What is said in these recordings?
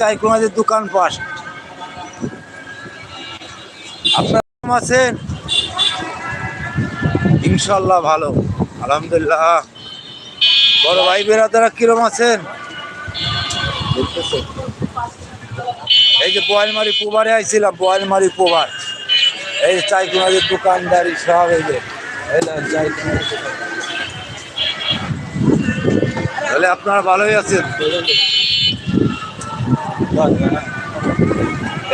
চাই কোনাদের দোকান পাশ। আপনার আছেন ইনশাল্লাহ ভালো, আলহামদুলিল্লাহ। বড় ভাই বেরাদারা কিরম আছেন? এই যে বোয়ালমারি পোবারে আইছিলাম, বোয়ালমারি পোবার। এই যে চাই কোনাদের দোকানদারি সব এই যে। তাহলে আপনারা ভালোই আছেন?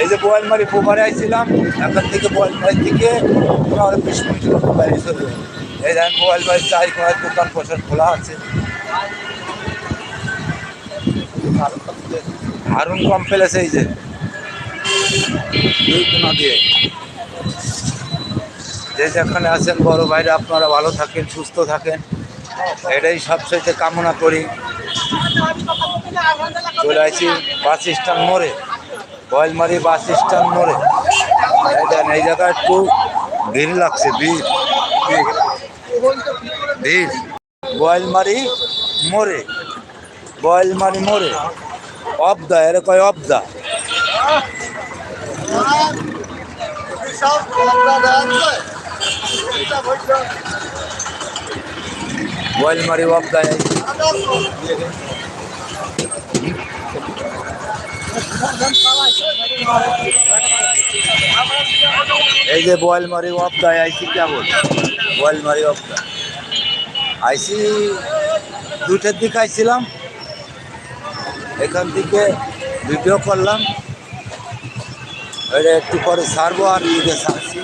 এই যে বোয়ালমারি পোবারে আইছিলাম, এখান থেকে বোয়ালমারি থেকে পনেরো বিশ মিনিট বাইরে চলে। এই দেখেন বোয়ালমারি চাই কোনার দোকান প্রচার খোলা আছে। হারুন কমপ্লেক্স এই যে। দুই কোনা দিয়ে। যে যেখানে আছেন বড় ভাইরা, আপনারা ভালো থাকেন, সুস্থ থাকেন। এটাই সবচেয়ে কামনা করি। চলে আসি বাস স্ট্যান্ড মোড়ে। বয়েলমারি বাস স্ট্যান্ড মোড়ে। এই জায়গায় একটু ভিড় লাগছে, ভিড়। ভিড়। বয়েলমারি মোড়ে। বয়েলমারি মোড়ে। অবদা, এর কয় অবদা। বয়েলমারি অবদায় এই যে বয়েলমারি অবদায় আইসি কেমন বয়েলমারি অবদা আইসি দুইটার দিকে আইছিলাম। এখান থেকে ভিডিও করলাম। এটা একটু পরে সারবো আর ঈদে ছাড়ছি।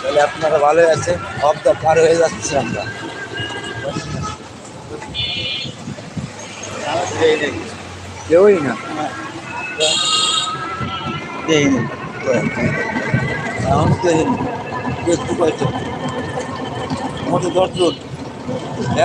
তাহলে আপনারা ভালোই আছে অফ অবদা পার হয়ে যাচ্ছে আমরা। কেউই না। দেয়নি। এখন দেয়নি। একটু পাইছে মোটে দশজন এক